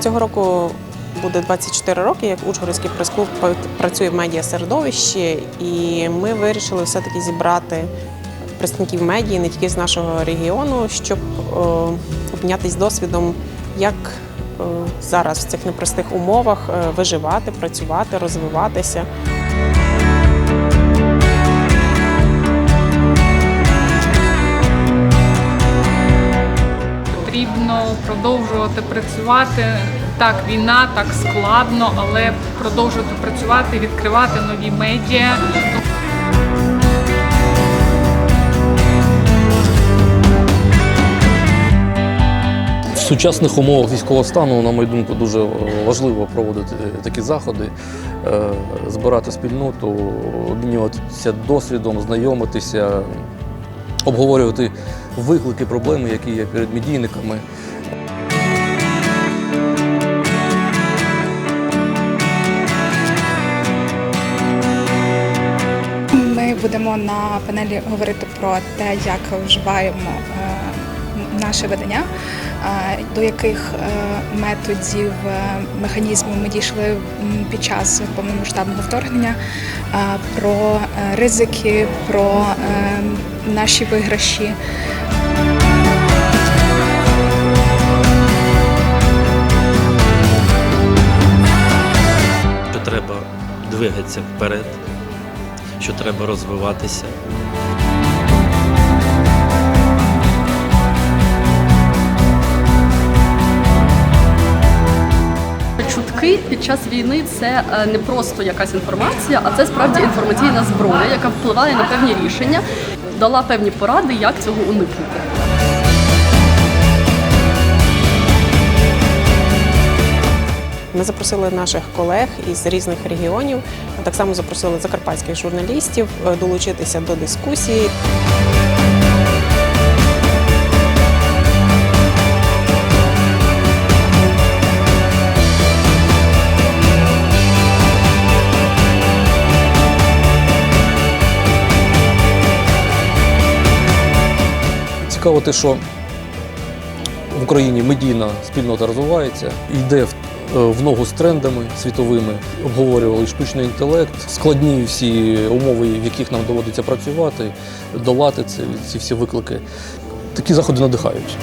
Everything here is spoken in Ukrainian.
Цього року буде 24 роки, як Ужгородський прес-клуб пр- працює в медіа-середовищі, і ми вирішили все-таки зібрати представників медії не тільки з нашого регіону, щоб е, обмінятися досвідом, як е, зараз в цих непростих умовах е, виживати, працювати, розвиватися. Продовжувати працювати. Так, війна, так складно, але продовжувати працювати, відкривати нові медіа. В сучасних умовах військового стану, на мою думку, дуже важливо проводити такі заходи, е, збирати спільноту, обмінюватися досвідом, знайомитися, обговорювати виклики, проблеми, які є перед медійниками. Ми будемо на панелі говорити про те, як вживаємо е, наше видання, е, до яких е, методів, механізмів ми дійшли під час повномасштабного вторгнення, про ризики, про наші виграші. що треба двигатися вперед, що треба розвиватися. Під час війни це е, не просто якась інформація, а це справді інформаційна зброя, яка впливає на певні рішення, дала певні поради, як цього уникнути. Ми запросили наших колег із різних регіонів, так само запросили закарпатських журналістів е, долучитися до дискусії. Цікаво те, що в Україні медійна спільнота розвивається, йде в, е, ногу з трендами світовими. Обговорювали штучний інтелект, складні всі умови, в яких нам доводиться працювати, долати це, ці всі виклики. Такі заходи надихають.